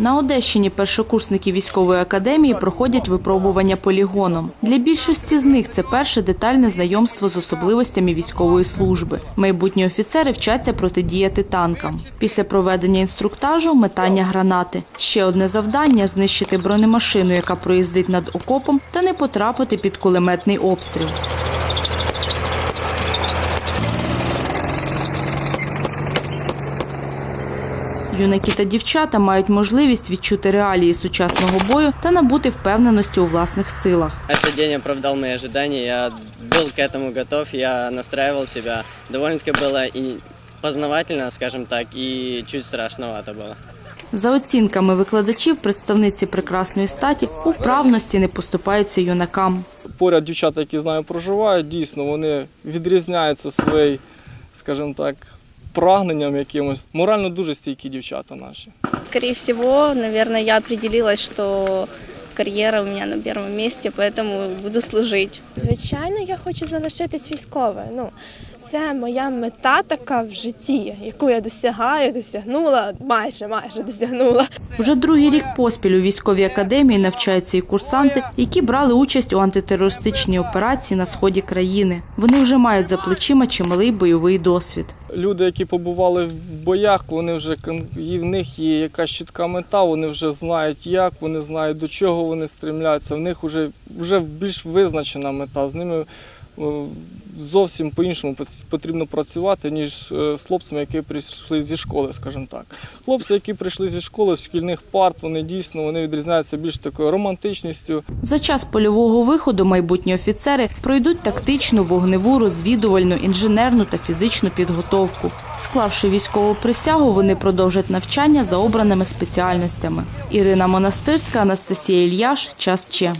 На Одещині першокурсники військової академії проходять випробування полігоном. Для більшості з них це перше детальне знайомство з особливостями військової служби. Майбутні офіцери вчаться протидіяти танкам. Після проведення інструктажу метання гранати. Ще одне завдання знищити бронемашину, яка проїздить над окопом, та не потрапити під кулеметний обстріл. Юнаки та дівчата мають можливість відчути реалії сучасного бою та набути впевненості у власних силах. Этот день оправдал мои ожидания, я был к этому готов, я настраивал себя. Довольно-таки было и познавательно, скажем так, и чуть страшновато было. За оцінками викладачів, представниці прекрасної статі у вправності не поступаються юнакам. поряд дівчата, які з нами проживають, дійсно вони відрізняються своєю, скажімо так, прагненням якимось. Морально дуже стійкі дівчата наші. Скорее всего, наверное, я определилась, что кар'єра у мене на першому місці, поэтому буду служити. Звичайно, я хочу залишитись військовою. Ну, це моя мета така в житті, яку я досягаю, досягнула, майже майже досягнула. Уже другий рік поспіль у військовій академії навчаються і курсанти, які брали участь у антитерористичній операції на сході країни. Вони вже мають за плечима чималий бойовий досвід. Люди, які побували в боях, вони вже в них є якась чітка мета, вони вже знають як, вони знають до чого вони стрімляться. В них вже, вже більш визначена мета. З ними зовсім по-іншому потрібно працювати, ніж е, з хлопцями, які прийшли зі школи, скажімо так. Хлопці, які прийшли зі школи, з шкільних парт, вони дійсно вони відрізняються більш такою романтичністю, За час польового виходу майбутні офіцери пройдуть тактичну, вогневу, розвідувальну, інженерну та фізичну підготовку. Склавши військову присягу, вони продовжать навчання за обраними спеціальностями. Ірина Монастирська, Анастасія Ільяш. Час Че.